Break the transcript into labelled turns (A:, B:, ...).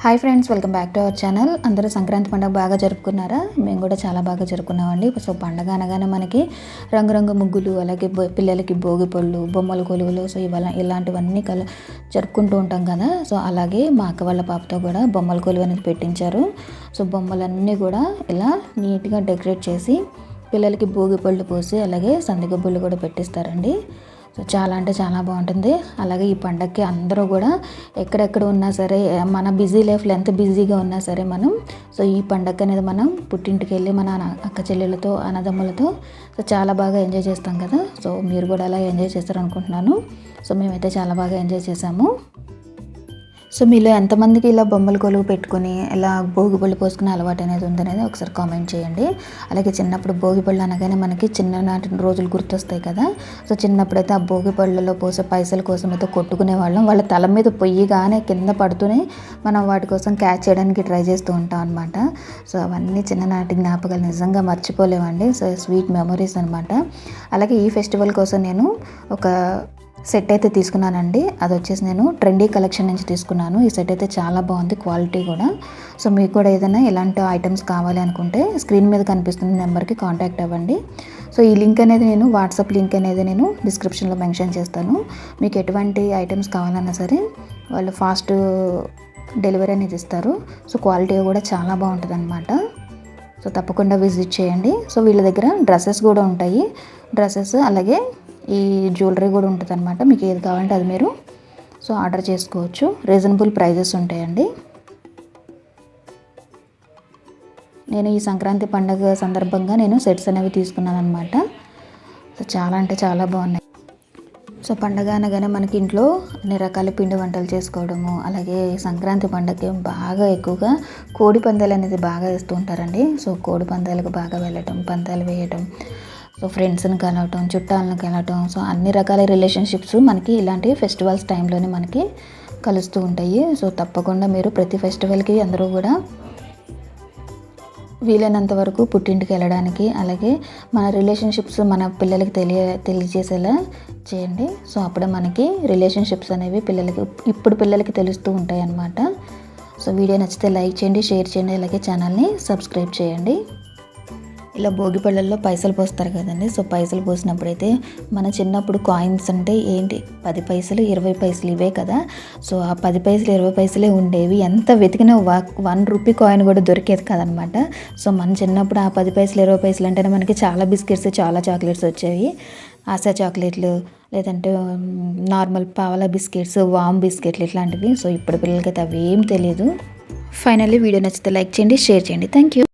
A: Hi friends welcome back to our channel అందరూ సంక్రాంతి పండుగ బాగా జరుపుకున్నారా? మేము కూడా చాలా బాగా జరుపుకున్నామండి. సో పండగ అనగానే మనకి రంగురంగు ముగ్గులు అలాగే పిల్లలకి భోగి పళ్ళు బొమ్మల కొలువులు సో ఇవాళ ఇలాంటివన్నీ కల జరుపుకుంటూ ఉంటాం కదా. సో అలాగే మా అక్క వాళ్ళ పాపతో కూడా బొమ్మల కొలువు అనేది పెట్టించారు. సో బొమ్మలన్నీ కూడా ఇలా నీట్గా డెకరేట్ చేసి పిల్లలకి భోగి పళ్ళు పోసి అలాగే సందిగబ్బులు కూడా పెట్టిస్తారండి. సో చాలా అంటే చాలా బాగుంటుంది. అలాగే ఈ పండగకి అందరూ కూడా ఎక్కడెక్కడ ఉన్నా సరే మన బిజీ లైఫ్లో ఎంత బిజీగా ఉన్నా సరే మనం సో ఈ పండగ అనేది మనం పుట్టింటికి వెళ్ళి మన అక్క చెల్లెలతో అన్నదమ్ములతో సో చాలా బాగా ఎంజాయ్ చేస్తాం కదా. సో మీరు కూడా అలా ఎంజాయ్ చేస్తారు అనుకుంటున్నాను సో మేమైతే చాలా బాగా ఎంజాయ్ చేసాము. సో మీలో ఎంతమందికి ఇలా బొమ్మల కొలువు పెట్టుకుని ఇలా భోగి పళ్ళు పోసుకునే అలవాటు అనేది ఉందనేది ఒకసారి కామెంట్ చేయండి. అలాగే చిన్నప్పుడు భోగి పళ్ళు అనగానే మనకి చిన్ననాటి రోజులు గుర్తొస్తాయి కదా. సో చిన్నప్పుడైతే ఆ భోగి పళ్ళలో పోసే పైసల కోసం అయితే కొట్టుకునే వాళ్ళం. వాళ్ళ తల మీద పొయ్యిగానే కింద పడుతూనే మనం వాటి కోసం క్యాచ్ చేయడానికి ట్రై చేస్తూ ఉంటాం అనమాట సో అవన్నీ చిన్ననాటి జ్ఞాపకాలు నిజంగా మర్చిపోలేమండి. సో స్వీట్ మెమరీస్ అనమాట అలాగే ఈ ఫెస్టివల్ కోసం నేను ఒక సెట్ అయితే తీసుకున్నానండి. అది వచ్చేసి నేను ట్రెండీ కలెక్షన్ నుంచి తీసుకున్నాను. ఈ సెట్ అయితే చాలా బాగుంది క్వాలిటీ కూడా. సో మీకు కూడా ఏదైనా ఇలాంటి ఐటమ్స్ కావాలి అనుకుంటే స్క్రీన్ మీద కనిపిస్తున్న నెంబర్కి కాంటాక్ట్ అవ్వండి. సో ఈ లింక్ అనేది నేను వాట్సాప్ లింక్ అనేది నేను డిస్క్రిప్షన్లో మెన్షన్ చేస్తాను. మీకు ఎటువంటి ఐటమ్స్ కావాలన్నా సరే వాళ్ళు ఫాస్ట్ డెలివరీ అనేది ఇస్తారు. సో క్వాలిటీ కూడా చాలా బాగుంటుంది అనమాట సో తప్పకుండా విజిట్ చేయండి. సో వీళ్ళ దగ్గర డ్రెస్సెస్ కూడా ఉంటాయి. డ్రెస్సెస్ అలాగే ఈ జ్యువెలరీ కూడా ఉంటుంది అనమాట మీకు ఏది కావాలంటే అది మీరు సో ఆర్డర్ చేసుకోవచ్చు. రీజనబుల్ ప్రైజెస్ ఉంటాయండి. నేను ఈ సంక్రాంతి పండుగ సందర్భంగా నేను సెట్స్ అనేవి తీసుకున్నాను అనమాట సో చాలా అంటే చాలా బాగున్నాయి. సో పండగ అనగానే మనకి ఇంట్లో అన్ని రకాల పిండి వంటలు చేసుకోవడము అలాగే సంక్రాంతి పండగకి బాగా ఎక్కువగా కోడి పందాలు అనేది బాగా వేస్తూ ఉంటారండి. సో కోడి పందాలకు బాగా వెళ్ళటం పందాలు వేయటం సో ఫ్రెండ్స్ని కలవటం చుట్టాలను కలవటం సో అన్ని రకాల రిలేషన్షిప్స్ మనకి ఇలాంటి ఫెస్టివల్స్ టైంలోనే మనకి కలుస్తూ ఉంటాయి. సో తప్పకుండా మీరు ప్రతి ఫెస్టివల్కి అందరూ కూడా వీలైనంత వరకు పుట్టింటికి వెళ్ళడానికి అలాగే మన రిలేషన్షిప్స్ మన పిల్లలకి తెలియ తెలియజేసేలా చేయండి. సో అప్పుడే మనకి రిలేషన్షిప్స్ అనేవి పిల్లలకి ఇప్పుడు పిల్లలకి తెలుస్తూ ఉంటాయి అన్నమాట సో వీడియో నచ్చితే లైక్ చేయండి షేర్ చేయండి అలాగే ఛానల్ని సబ్స్క్రైబ్ చేయండి. ఇలా భోగి పళ్ళల్లో పైసలు పోస్తారు కదండి. సో పైసలు పోసినప్పుడైతే మన చిన్నప్పుడు కాయిన్స్ అంటే ఏంటి? పది పైసలు ఇరవై పైసలు ఇవే కదా. సో ఆ పది పైసలు ఇరవై పైసలే ఉండేవి. ఎంత వెతికినా వన్ రూపీ కాయిన్ కూడా దొరికేది కదనమాట. సో మన చిన్నప్పుడు ఆ పది పైసలు ఇరవై పైసలు అంటేనే మనకి చాలా బిస్కెట్స్ చాలా చాక్లెట్స్ వచ్చేవి. ఆశా చాక్లెట్లు లేదంటే నార్మల్ పావలా బిస్కెట్స్ వామ్ బిస్కెట్లు ఇట్లాంటివి. సో ఇప్పుడు పిల్లలకైతే అవి ఏం తెలియదు ఫైనల్లీ వీడియో నచ్చితే లైక్ చేయండి షేర్ చేయండి. Thank you.